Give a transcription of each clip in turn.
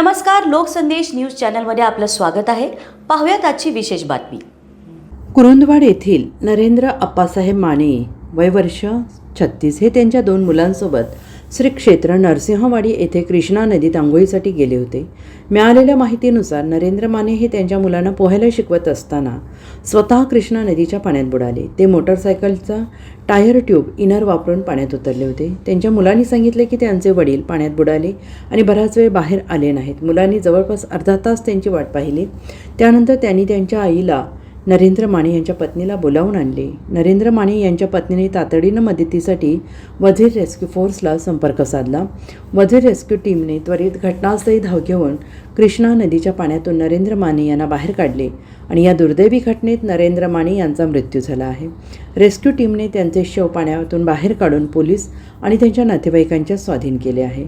नमस्कार लोकसंदेश न्यूज चॅनलमध्ये आपलं स्वागत आहे. पाहूयात आजची विशेष बातमी. कुरुंदवाड येथील नरेंद्र अप्पासाहेब माने वय वर्ष छत्तीस हे त्यांच्या दोन मुलांसोबत श्री क्षेत्र नरसिंहवाडी येथे कृष्णा नदीत आंघोळीसाठी गेले होते. मिळालेल्या माहितीनुसार नरेंद्र माने हे त्यांच्या मुलांना पोहायला शिकवत असताना स्वतः कृष्णा नदीच्या पाण्यात बुडाले. ते मोटरसायकलचा टायर ट्यूब इनर वापरून पाण्यात उतरले होते. त्यांच्या मुलांनी सांगितले की त्यांचे वडील पाण्यात बुडाले आणि बराच वेळ बाहेर आले नाहीत. मुलांनी जवळपास अर्धा तास त्यांची वाट पाहिली. त्यानंतर त्यांनी त्यांच्या आईला नरेंद्र माने यांच्या पत्नीला बोलावून आणले. नरेंद्र माने यांच्या पत्नीने तातडीनं मदतीसाठी वझीर रेस्क्यू फोर्सला संपर्क साधला. वझीर रेस्क्यू टीमने त्वरित घटनास्थळी धाव घेऊन कृष्णा नदीच्या पाण्यातून नरेंद्र माने यांना बाहेर काढले आणि या दुर्दैवी घटनेत नरेंद्र माने यांचा मृत्यू झाला आहे. रेस्क्यू टीमने त्यांचे शव पाण्यातून बाहेर काढून पोलीस आणि त्यांच्या नातेवाईकांच्या स्वाधीन केले आहे.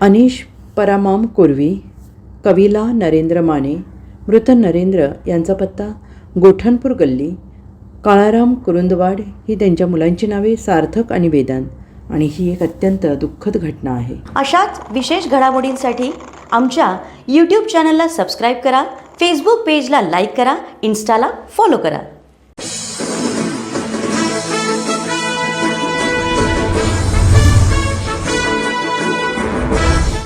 अनिश परामाम कुर्वी कविला नरेंद्र माने मृत नरेंद्र यांचा पत्ता गोठणपूर गल्ली काळाराम कुरुंदवाड ही त्यांच्या मुलांची नावे सार्थक आणि वेदांत. आणि ही एक अत्यंत दुःखद घटना आहे. अशाच विशेष घडामोडींसाठी आमच्या यूट्यूब चॅनलला सबस्क्राईब करा फेसबुक पेजला लाईक करा इन्स्टाला फॉलो करा.